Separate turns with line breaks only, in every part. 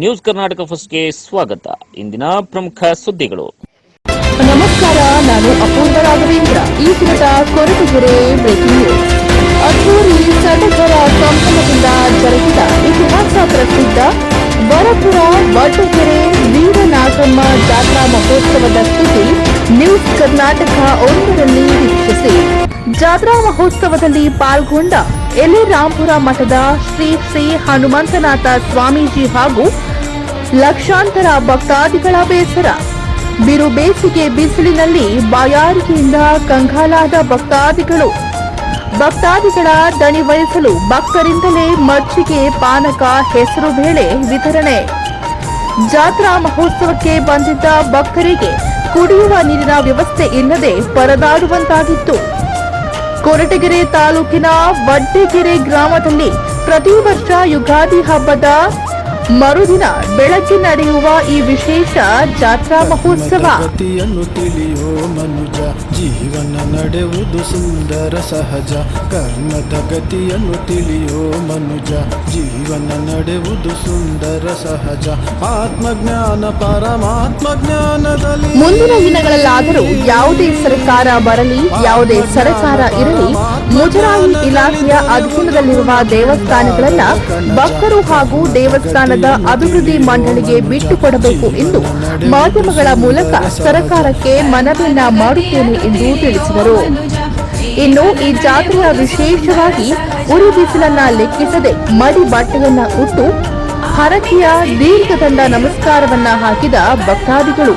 News Karnataka ಫಸ್ಟ್ಗೆ ಸ್ವಾಗತ. ಇಂದಿನ ಪ್ರಮುಖ ಸುದ್ದಿಗಳು.
ನಮಸ್ಕಾರ, ನಾನು ಅಪೂರ್ವ ರಾಘವೇಂದ್ರ. ಈ ಕುರಿತ ಕೊರಟಗೆರೆ ಬ್ರೇಕಿಂಗ್ ನ್ಯೂಸ್ ಅದ್ದೂರಿ ಸಡಗರ ಸಂಭ್ರಮದಿಂದ ಜರುಗಿದ ಇತಿಹಾಸ ಪ್ರಸಿದ್ಧ ಬರಪುರ ಬಟ್ಟಕೆರೆ ವೀರನಾಗಮ್ಮ ಜಾತ್ರಾ ಮಹೋತ್ಸವದ ಸುದ್ದಿ ನ್ಯೂಸ್ ಕರ್ನಾಟಕ ಒಂದರಲ್ಲಿ ವೀಕ್ಷಿಸಿ. ಜಾತ್ರಾ ಮಹೋತ್ಸವದಲ್ಲಿ ಪಾಲ್ಗೊಂಡ ಎಲೆರಾಂಪುರ ಮಠದ ಶ್ರೀ ಶ್ರೀ ಹನುಮಂತನಾಥ ಸ್ವಾಮೀಜಿ ಹಾಗೂ ಲಕ್ಷಾಂತರ ಭಕ್ತಾದಿಗಳ ಬೇಸರ. ಬಿರು ಬೇಸಿಗೆ ಬಿಸಿಲಿನಲ್ಲಿ ಬಾಯಾರಿಕೆಯಿಂದ ಕಂಗಾಲಾದ ಭಕ್ತಾದಿಗಳು. ಭಕ್ತಾದಿಗಳ ದಣಿ ವಹಿಸಲು ಭಕ್ತರಿಂದಲೇ ಮಜ್ಜಿಗೆ, ಪಾನಕ, ಹೆಸರು ಬೇಳೆ ವಿತರಣೆ. ಜಾತ್ರಾ ಮಹೋತ್ಸವಕ್ಕೆ ಬಂದಿದ್ದ ಭಕ್ತರಿಗೆ ಕುಡಿಯುವ ನೀರಿನ ವ್ಯವಸ್ಥೆ ಇಲ್ಲದೆ ಪರದಾಡುವಂತಾಗಿತ್ತು. ಕೊರಟಗೆರೆ ತಾಲೂಕಿನ ವಡ್ಡೆಗೆರೆ ಗ್ರಾಮದಲ್ಲಿ ಪ್ರತಿ ವರ್ಷ ಯುಗಾದಿ ಹಬ್ಬದ ಮರುದಿನ ಬೆಳಗ್ಗೆ ನಡೆಯುವ ಈ ವಿಶೇಷ ಜಾತ್ರಾ ಮಹೋತ್ಸವ.
ಗತಿಯನ್ನು ತಿಳಿಯೋ ಮನುಜ ಜೀವನ ನಡೆಯುವುದು ಸುಂದರ ಸಹಜ. ಕರ್ಮದ ಗತಿಯನ್ನು ತಿಳಿಯೋ ಮನುಜ ಜೀವನ ನಡೆಯುವುದು ಸುಂದರ ಸಹಜ. ಆತ್ಮಜ್ಞಾನ ಪರಮಾತ್ಮ ಜ್ಞಾನದಲ್ಲಿ.
ಮುಂದಿನ ದಿನಗಳಲ್ಲಾದರೂ ಯಾವುದೇ ಸರ್ಕಾರ ಬರಲಿ ಯಾವುದೇ ಸರ್ಕಾರ ಇರಲಿ ಮುಜರಾಯಿ ಇಲಾಖೆಯ ಅಧೀನದಲ್ಲಿರುವ ದೇವಸ್ಥಾನಗಳನ್ನ ಭಕ್ತರು ಹಾಗೂ ದೇವಸ್ಥಾನದ ಅಭಿವೃದ್ಧಿ ಮಂಡಳಿಗೆ ಬಿಟ್ಟುಕೊಡಬೇಕು ಎಂದು ಮಾಧ್ಯಮಗಳ ಮೂಲಕ ಸರ್ಕಾರಕ್ಕೆ ಮನವಿಯನ್ನ ಮಾಡುತ್ತೇನೆ ಎಂದು ತಿಳಿಸಿದರು. ಇನ್ನು ಈ ಜಾತ್ರೆಯ ವಿಶೇಷವಾಗಿ ಉರಿ ಬಿಸಿಲನ್ನ ಲೆಕ್ಕಿಸದೆ ಮಡಿ ಬಟ್ಟೆಯನ್ನ ಉಟ್ಟು ಹರಕೆಯ ದೀರ್ಘದಂಡ ನಮಸ್ಕಾರವನ್ನ ಹಾಕಿದ ಭಕ್ತಾದಿಗಳು.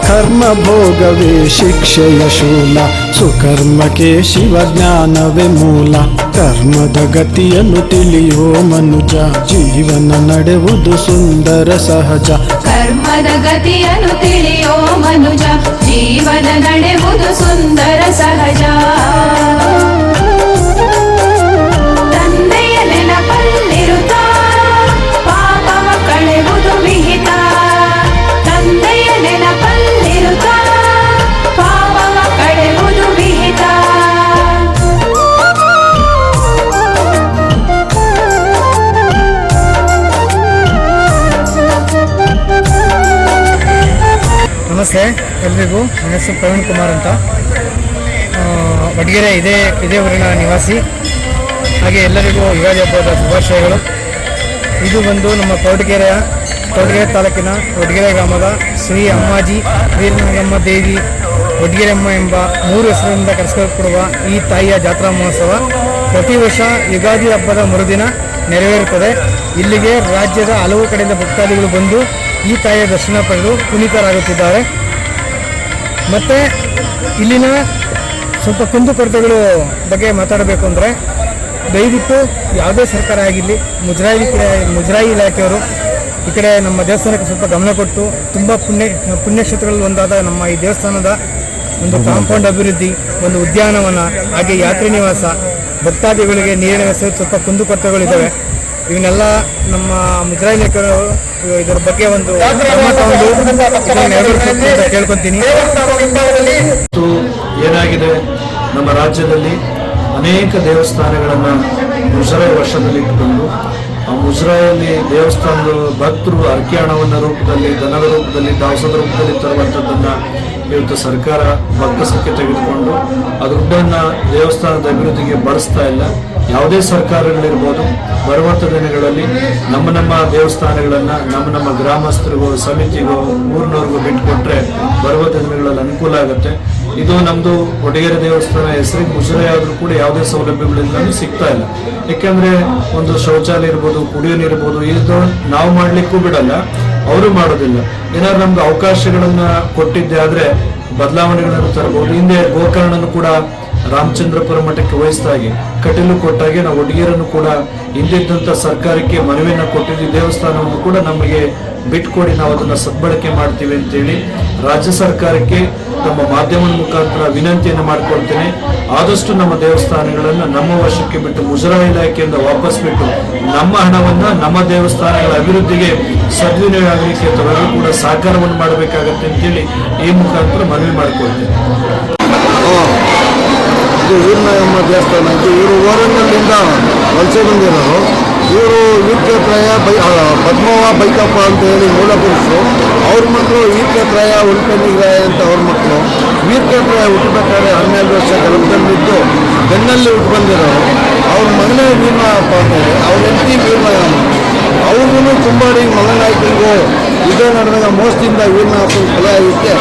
ಕರ್ಮ ಭೋಗವೇ ಶಿಕ್ಷೆಯ ಶೂಲ ಸುಕರ್ಮಕ್ಕೆ ಶಿವಜ್ಞಾನವೇ ಮೂಲ ಕರ್ಮದ ಗತಿಯನ್ನು ತಿಳಿಯೋ ಮನುಜ ಜೀವನ ನಡೆಯುವುದು ಸುಂದರ ಸಹಜ
ಕರ್ಮದ ಗತಿಯನ್ನು ತಿಳಿಯೋ ಮನುಜ ಜೀವನ ನಡೆಯುವುದು ಸುಂದರ ಸಹಜ
ನಮಸ್ತೆ ಎಲ್ರಿಗೂ. ನನ್ನ ಹೆಸರು ಪ್ರವೀಣ್ ಕುಮಾರ್ ಅಂತ. ವಡಗೆರೆ ಇದೇ ಇದೇ ಊರಿನ ನಿವಾಸಿ. ಹಾಗೆ ಎಲ್ಲರಿಗೂ ಯುಗಾದಿ ಹಬ್ಬದ ಶುಭಾಶಯಗಳು. ಇದು ಬಂದು ನಮ್ಮ ತೋಟಗೆರೆಯ ತೋಟಗೆರೆ ತಾಲೂಕಿನ ಒಡ್ಗೆರೆ ಗ್ರಾಮದ ಶ್ರೀ ಅಮ್ಮಾಜಿ ವೀರನಾಗಮ್ಮ ದೇವಿ ಒಡ್ಗೆರೆಮ್ಮ ಎಂಬ ಮೂರು ಹೆಸರಿನಿಂದ ಕರೆಸಿಕೊಡುವ ಈ ತಾಯಿಯ ಜಾತ್ರಾ ಮಹೋತ್ಸವ. ಪ್ರತಿ ವರ್ಷ ಯುಗಾದಿ ಹಬ್ಬದ ಮರುದಿನ ನೆರವೇರುತ್ತದೆ. ಇಲ್ಲಿಗೆ ರಾಜ್ಯದ ಹಲವು ಕಡೆಯಿಂದ ಭಕ್ತಾದಿಗಳು ಬಂದು ಈ ತಾಯಿಯ ದರ್ಶನ ಪಡೆದು ಪುನೀತರಾಗುತ್ತಿದ್ದಾರೆ. ಮತ್ತು ಇಲ್ಲಿನ ಸ್ವಲ್ಪ ಕುಂದುಕೊರತೆಗಳು ಬಗ್ಗೆ ಮಾತಾಡಬೇಕು ಅಂದರೆ ದಯವಿಟ್ಟು ಯಾವುದೇ ಸರ್ಕಾರ ಆಗಿರಲಿ, ಮುಜರಾಯಿ ಕಡೆ, ಮುಜರಾಯಿ ಇಲಾಖೆಯವರು ಈ ಕಡೆ ನಮ್ಮ ದೇವಸ್ಥಾನಕ್ಕೆ ಸ್ವಲ್ಪ ಗಮನ ಕೊಟ್ಟು ತುಂಬ ಪುಣ್ಯ, ಪುಣ್ಯಕ್ಷೇತ್ರಗಳಲ್ಲಿ ಒಂದಾದ ನಮ್ಮ ಈ ದೇವಸ್ಥಾನದ ಒಂದು ಕಾಂಪೌಂಡ್ ಅಭಿವೃದ್ಧಿ, ಒಂದು ಉದ್ಯಾನವನ, ಹಾಗೆ ಯಾತ್ರಿ ನಿವಾಸ, ಭಕ್ತಾದಿಗಳಿಗೆ ನೀರಿನ ವ್ಯವಸ್ಥೆ ಸ್ವಲ್ಪ ಕುಂದುಕೊರತೆಗಳಿದ್ದಾವೆ ಇವನ್ನೆಲ್ಲ ನಮ್ಮ ಮುಜರಾಯಿ ಇಲಾಖೆಯವರು ಇದರ ಬಗ್ಗೆ ಒಂದು ಕೇಳ್ಕೊತೀನಿ.
ಏನಾಗಿದೆ? ನಮ್ಮ ರಾಜ್ಯದಲ್ಲಿ ಅನೇಕ ದೇವಸ್ಥಾನಗಳನ್ನು ಮುಜರಾಯಿ ವರ್ಷದಲ್ಲಿ ಇಟ್ಟುಕೊಂಡು ಆ ಮುಜರಾಯಲ್ಲಿ ದೇವಸ್ಥಾನದ ಭಕ್ತರು ಅರ್ಕೆ ಹಣವನ್ನ ರೂಪದಲ್ಲಿ, ದನದ ರೂಪದಲ್ಲಿ ದಾಸದ ರೂಪದಲ್ಲಿ ತರುವಂಥದ್ದನ್ನ ಇವತ್ತು ಸರ್ಕಾರ ಭಕ್ತಸಕ್ಕೆ ತೆಗೆದುಕೊಂಡು ಆ ದುಡ್ಡನ್ನ ದೇವಸ್ಥಾನದ ಅಭಿವೃದ್ಧಿಗೆ ಬಳಸ್ತಾ ಇಲ್ಲ. ಯಾವುದೇ ಸರ್ಕಾರಗಳಿರ್ಬೋದು ಬರುವಂಥ ದಿನಗಳಲ್ಲಿ ನಮ್ಮ ನಮ್ಮ ದೇವಸ್ಥಾನಗಳನ್ನ, ನಮ್ಮ ನಮ್ಮ ಗ್ರಾಮಸ್ಥರಿಗೂ, ಸಮಿತಿಗೂ, ಊರಿನವ್ರಿಗೂ ಬಿಟ್ಟುಕೊಟ್ರೆ ಬರುವ ದಿನಗಳಲ್ಲಿ ಅನುಕೂಲ ಆಗುತ್ತೆ. ಇದು ನಮ್ದು ಒಡಗೇರಿ ದೇವಸ್ಥಾನ ಹೆಸರಿಗೆ ಮುಜುರೆ ಆದರೂ ಕೂಡ ಯಾವುದೇ ಸೌಲಭ್ಯಗಳಿಂದಲೂ ಸಿಗ್ತಾ ಇಲ್ಲ. ಯಾಕೆಂದ್ರೆ ಒಂದು ಶೌಚಾಲಯ ಇರ್ಬೋದು, ಕುಡಿಯೋ ನೀರು ಇದು ನಾವು ಮಾಡ್ಲಿಕ್ಕೂ ಬಿಡಲ್ಲ, ಅವರು ಮಾಡೋದಿಲ್ಲ. ಏನಾದ್ರು ನಮ್ಗೆ ಅವಕಾಶಗಳನ್ನ ಕೊಟ್ಟಿದ್ದೆ ಆದ್ರೆ ಬದಲಾವಣೆಗಳನ್ನು ತರಬಹುದು ಹಿಂದೆ ಗೋಕರ್ಣನು ಕೂಡ ರಾಮಚಂದ್ರಪುರ ಮಠಕ್ಕೆ ವಹಿಸಿದಾಗೆ ಕಟೀಲು ಕೊಟ್ಟಾಗೆ ನಾವು ಒಡಿಗೆರನ್ನು ಕೂಡ ಹಿಂದಿದ್ದಂತ ಸರ್ಕಾರಕ್ಕೆ ಮನವಿಯನ್ನು ಕೊಟ್ಟಿದ್ವಿ. ದೇವಸ್ಥಾನವನ್ನು ಕೂಡ ನಮಗೆ ಬಿಟ್ಕೊಡಿ ನಾವು ಅದನ್ನ ಸದ್ಬಳಕೆ ಮಾಡ್ತೀವಿ ಅಂತೇಳಿ ರಾಜ್ಯ ಸರ್ಕಾರಕ್ಕೆ ನಮ್ಮ ಮಾಧ್ಯಮದ ಮುಖಾಂತರ ವಿನಂತಿಯನ್ನು ಮಾಡ್ಕೊಳ್ತೀನಿ. ಆದಷ್ಟು ನಮ್ಮ ದೇವಸ್ಥಾನಗಳನ್ನು ನಮ್ಮ ವಶಕ್ಕೆ ಬಿಟ್ಟು ಮುಜರಾಯಿ ಇಲಾಖೆಯಿಂದ ವಾಪಸ್ ಬಿಟ್ಟು ನಮ್ಮ ಹಣವನ್ನ ನಮ್ಮ ದೇವಸ್ಥಾನಗಳ ಅಭಿವೃದ್ಧಿಗೆ ಸದ್ವಿನಿಯೋಗ ಆಗಲಿಕ್ಕೆ ತಾವೆಲ್ಲರೂ ಕೂಡ ಸಹಕಾರವನ್ನು ಮಾಡಬೇಕಾಗತ್ತೆ ಅಂತೇಳಿ ಈ ಮುಖಾಂತರ ಮನವಿ ಮಾಡ್ಕೊಳ್ತೇನೆ.
ಇದು ವೀರನಾಯಮ್ಮ ದೇವಸ್ಥಾನ. ಇದು ಇವರು ಓರಂಗಲ್ಲಿಂದ ವಲಸೆ ಬಂದಿರೋರು. ಇವರು ವೀರ್ಕೇತ್ರಯ ಬೈ ಪದ್ಮವ ಬೈಕಪ್ಪ ಅಂತ ಹೇಳಿ ಮೂಲ ಪುರುಷರು. ಅವ್ರ ಮಕ್ಕಳು ವೀರ್ಕೇತ್ರಯ ಉಳ್ಕೊಂಡಿದ್ದಾರೆ ಅಂತ ಅವ್ರ ಮಕ್ಕಳು ವೀರ್ಕೇತ್ರಯ ಹುಟ್ಟಬೇಕಾದ್ರೆ ಹನ್ನೆರಡು ವರ್ಷ ಗರ್ಭದಲ್ಲಿದ್ದು ಬೆನ್ನಲ್ಲಿ ಹುಟ್ಟು ಬಂದಿರೋರು. ಅವ್ರ ಮಗನೇ ವೀರನಾಯಪ್ಪ ಅಂತ ಹೇಳಿ. ಅವ್ರ ಹೆಂಡತಿ ವೀರನಾಯಮ್ಮ ಅವ್ರಿಗೂ ತುಂಬ ಮಗನಾಯ್ಕರಿಗೂ ಇದೇ ನಡೆದಾಗ ಮೋಸದಿಂದ ವೀರನಾಥನ ಕೊಲೆ ಆಗಿತ್ತೆ.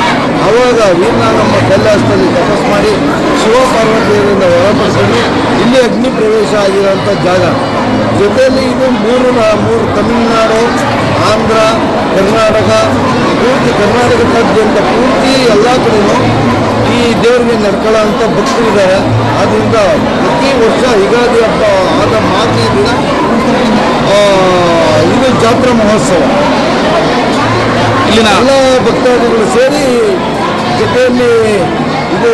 ಅವಾಗ ವೀರನಾಥಮ್ಮ ಕೈಲಾಸದಲ್ಲಿ ತಪಸ್ ಮಾಡಿ ಶಿವ ಹೊರಪಡಿಸಿ ಇಲ್ಲಿ ಅಗ್ನಿ ಪ್ರವೇಶ ಆಗಿರೋಂಥ ಜಾಗ. ಜೊತೆಯಲ್ಲಿ ಇದು ಮೂರು ಮೂರು ತಮಿಳುನಾಡು ಆಂಧ್ರ ಕರ್ನಾಟಕ ಪೂರ್ತಿ ಕರ್ನಾಟಕದಾದ್ಯಂತ ಪೂರ್ತಿ ಎಲ್ಲ ಕಡೆಯೂ ಈ ದೇವರಿಗೆ ನಡ್ಕೊಳ್ಳೋ ಅಂಥ ಭಕ್ತರಿದ್ದಾರೆ ಆದ್ದರಿಂದ ಪ್ರತಿ ವರ್ಷ ಯುಗಾದಿ ಹಬ್ಬ ಆದ ಮಾರನೇ ದಿನ ಇದು ಜಾತ್ರಾ ಮಹೋತ್ಸವ. ಇಲ್ಲಿನ ಎಲ್ಲ ಭಕ್ತಾದಿಗಳು ಸೇರಿ ಜೊತೆಯಲ್ಲಿ ಇದು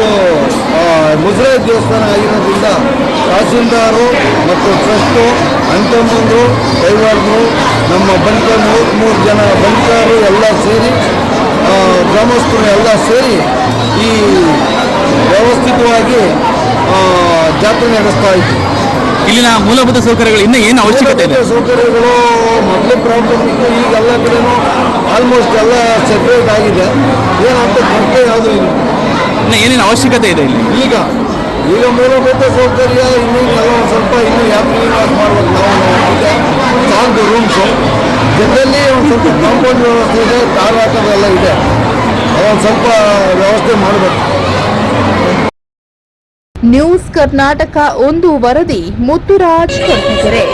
ಮುಜರಾಯಿ ದೇವಸ್ಥಾನ ಆಗಿರೋದ್ರಿಂದ ತಹಸೀಲ್ದಾರು ಮತ್ತು ಟ್ರಸ್ಟು ಅಂಟಮ್ಮಂದು ಕೈವಾರರು ನಮ್ಮ ಬಂಕ ಮೂರು ಮೂರು ಜನ ಬಂಕಾರು ಎಲ್ಲ ಸೇರಿ ಗ್ರಾಮಸ್ಥರು ಎಲ್ಲ ಸೇರಿ ಈ ವ್ಯವಸ್ಥಿತವಾಗಿ ಜಾತ್ರೆ ನಡೆಸ್ತಾ ಇತ್ತು
ಇಲ್ಲಿನ ಮೂಲಭೂತ ಸೌಕರ್ಯಗಳು ಇನ್ನೂ ಏನು ಅವಶ್ಯಕತೆ ಇದೆ?
ಸೌಕರ್ಯಗಳು ಮೊದಲೇ ಪ್ರಾಬ್ಲಮ್ ಇತ್ತು ಈಗ ಎಲ್ಲ ಕಡೆನೂ ಆಲ್ಮೋಸ್ಟ್ ಎಲ್ಲ ಸೆಪ್ರೇಟ್ ಆಗಿದೆ. ಏನಂತ ಕೊರತೆ ಯಾವುದೂ ಇಲ್ಲ.
ಇನ್ನು ಏನೇನು ಅವಶ್ಯಕತೆ ಇದೆ ಇಲ್ಲಿ?
ಈಗ ಈಗ ಮೂಲಭೂತ ಸೌಕರ್ಯ ಇನ್ನೂ ಕೆಲವು ಸ್ವಲ್ಪ ಇನ್ನೂ ಯಾತ್ರಿ ರೂಮ್ಸು. ಜೊತೆಯಲ್ಲಿ ಒಂದು ಸ್ವಲ್ಪ ಕಾಂಪೌಂಡ್ ವ್ಯವಸ್ಥೆ ಇದೆ ತಾರು ಇದೆ. ಅದೊಂದು ಸ್ವಲ್ಪ ವ್ಯವಸ್ಥೆ ಮಾಡಬೇಕು.
ನ್ಯೂಸ್ ಕರ್ನಾಟಕ ಒಂದು ವರದಿ ಮುತ್ತುರಾಜ್ ಕರ್ತಿಕೆರೆ.